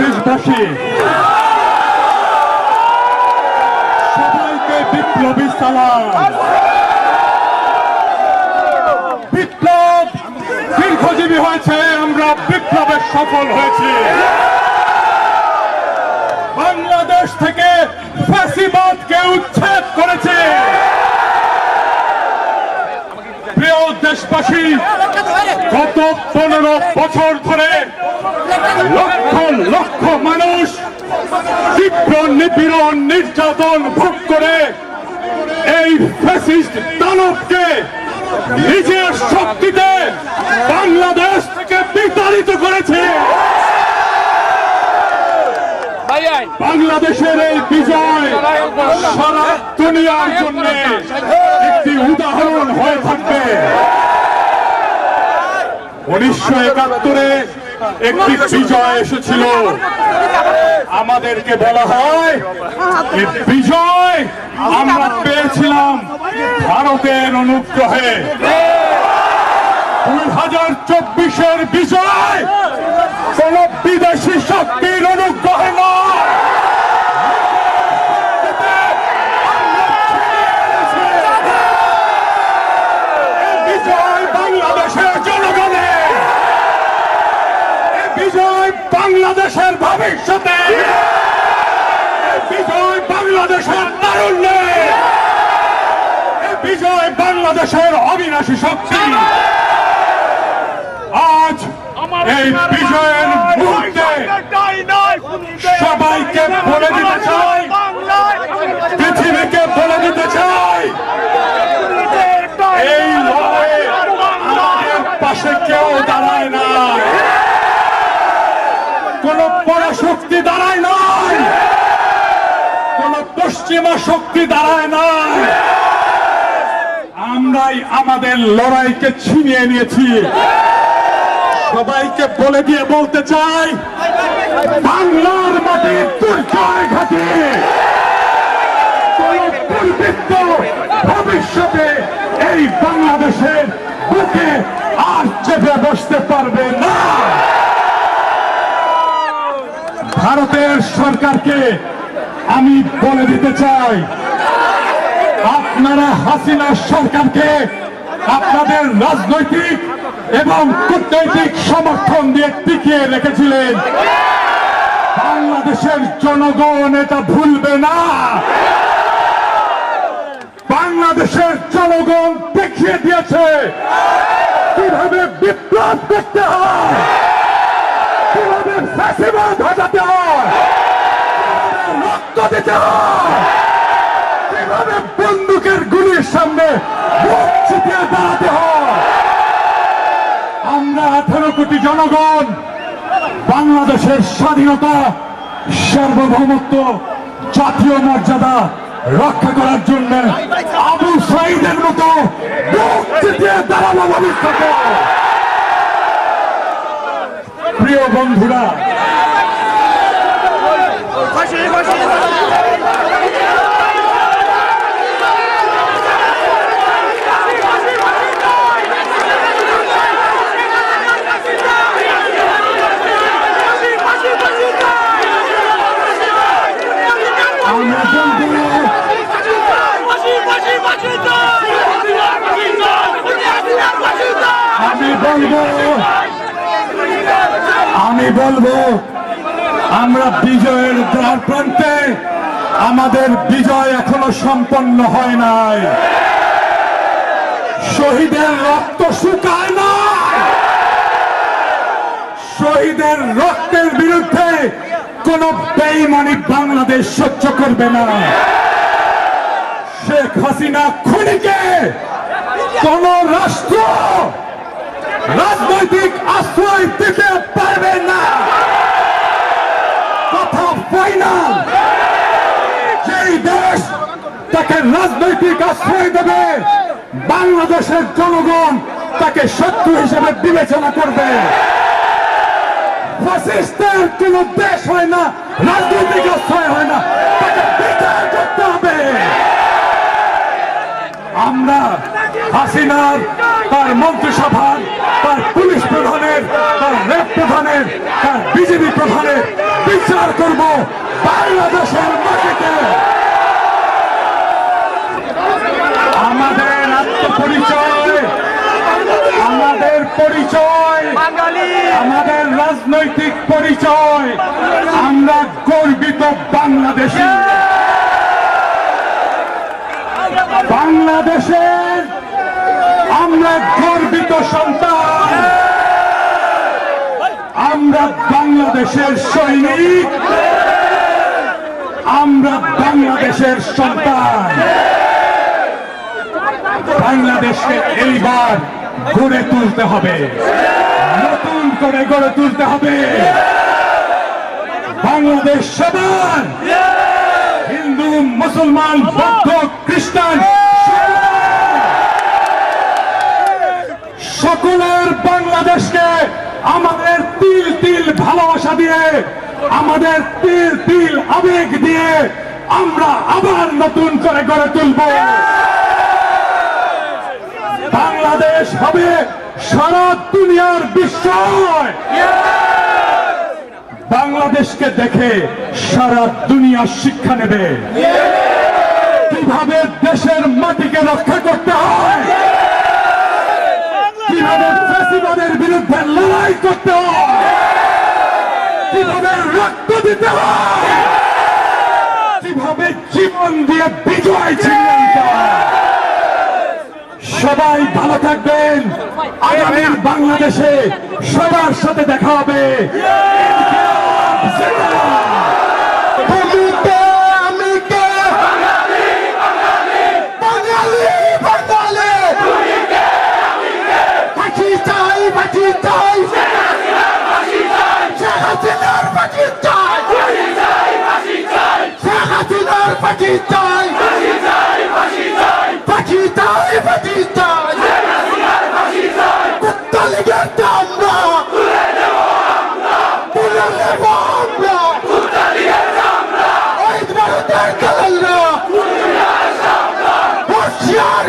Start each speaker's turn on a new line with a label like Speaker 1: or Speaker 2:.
Speaker 1: দেশবাসী সবাইকে বিপ্লবী সালাম। বিপ্লব দীর্ঘজীবী হয়েছে, আমরা বিপ্লবে সফল হয়েছি। বাংলাদেশ থেকে ফ্যাসিবাদকে উচ্ছেদ করেছে। প্রিয় দেশবাসী গত পনেরো বছর ধরে লক্ষ লক্ষ মানুষ তীব্র নিপীড়ন, নির্যাতন ভোগ করে এই ফ্যাসিস্ট দানবকে নিজের শক্তিতে বাংলাদেশ থেকে বিতাড়িত করেছে। বাংলাদেশের এই বিজয় সারা দুনিয়ার জন্য একটি উদাহরণ হয়ে থাকবে। উনিশশো একাত্তরে একটি বিজয় এসেছিল। আমাদেরকে বলা হয় বিজয় আমরা পেয়েছিলাম ভারতের অনুগ্রহে। দুই হাজার চব্বিশের বিজয় কোন বিদেশি শক্তির অনুগ্রহে নয় এই বিজয় বাংলাদেশের জনগণের এই বিজয় বাংলাদেশের ভবিষ্যতে এই বিজয় বাংলাদেশের তারুণ্যে এই বিজয় বাংলাদেশের অবিনাশী শক্তি। আজ এই বিজয়ের মুহূর্তে সবাইকে বলে দিতে চাই। পৃথিবীকে বলে দিতে চাই। এই লড়াইয়ে আমাদের পাশে কেউ দাঁড়ায় না। কোন পরাশক্তি দাঁড়ায় নাই কোন পশ্চিমা শক্তি দাঁড়ায় নাই আমরাই আমাদের লড়াইকে ছিনিয়ে নিয়েছি। সবাইকে বলে দিয়ে বলতে চাই, বাংলার দুর্বৃত্ত ভবিষ্যতে এই বাংলাদেশের বুকে আর চেপে বসতে পারবে না। ভারতের সরকারকে আমি বলে দিতে চাই আপনারা হাসিনা সরকারকে আপনাদের রাজনৈতিক এবং কূটনৈতিক সমর্থন দিয়ে টিকিয়ে রেখেছিলেন। বাংলাদেশের জনগণ এটা ভুলবে না। বাংলাদেশের জনগণ দেখিয়ে দিয়েছে কীভাবে বিপ্লব করতে হয়, কীভাবে ফ্যাসিবাদ হটাতে হয় রক্ত দিতে হয়। আঠারো জনগণ, বাংলাদেশের স্বাধীনতা, সার্বভৌমত্ব, জাতীয় মর্যাদা রক্ষা করার জন্য আবু সাইদের মতো ভবিষ্যতে। প্রিয় বন্ধুরা বলব, আমি বলব, আমরা বিজয়ের দ্বার প্রান্তে আমাদের বিজয় এখনও সম্পন্ন হয় নাই। শহীদের রক্ত শুকায় না শহীদের রক্তের বিরুদ্ধে কোন বেইমানি বাংলাদেশ সহ্য করবে না। শেখ হাসিনা খুনিকে কোন রাষ্ট্র রাজনৈতিক আশ্রয় দিতে পারবে না। কথা ফাইনাল যেই দেশ তাকে রাজনৈতিক আশ্রয় দেবে, বাংলাদেশের জনগণ তাকে শত্রু হিসেবে বিবেচনা করবে। ফ্যাসিস্টের কোন দেশ হয় না, রাজনৈতিক আশ্রয় হয় না, তাকে বিচার করতে হবে। আমরা হাসিনার তার মন্ত্রিসভার তার পুলিশ প্রধানের তার রেপ প্রধানের তার বিজেপি প্রধানের বিচার করব বাংলাদেশের মাটিতে। আমাদের আত্মপরিচয় আমাদের পরিচয় আমাদের রাজনৈতিক পরিচয় আমরা গর্বিত বাংলাদেশী। বাংলাদেশের আমরা গর্বিত সন্তান। আমরা বাংলাদেশের সৈনিক। আমরা বাংলাদেশের সন্তান। বাংলাদেশকে এইবার গড়ে তুলতে হবে। নতুন করে গড়ে তুলতে হবে। বাংলাদেশ সবার। হিন্দু, মুসলমান, বৌদ্ধ, খ্রিস্টান সকলের বাংলাদেশকে আমাদের তিল তিল ভালোবাসা দিয়ে, আমাদের তিল তিল আবেগ দিয়ে আমরা আবার নতুন করে গড়ে তুলব। বাংলাদেশ হবে সারা দুনিয়ার বিস্ময় বাংলাদেশকে দেখে সারা দুনিয়া শিক্ষা নেবে। কীভাবে দেশের মাটিকে রক্ষা করতে হয় কীভাবে ফ্যাসিবাদের বিরুদ্ধে লড়াই করতে হয়। কীভাবে রক্ত দিতে হয় কীভাবে জীবন দিয়ে বিজয় ছিনিয়ে সবাই ভালো থাকবেন। আগামীর বাংলাদেশে সবার সাথে দেখা হবে
Speaker 2: বলিতে আমি কে বাঙালি বাঙালি ফাঁসি চাই ফাঁসি চাই শেখ হাসিনার ফাঁসি চাই শেখ হাসিনার ফাঁসি চাই ফাঁসি চাই ফাঁসি চাই কুত্তা লীগের আমরা তুলে নেব আমরা ওই ভারতের খেলালরা হুঁশিয়ার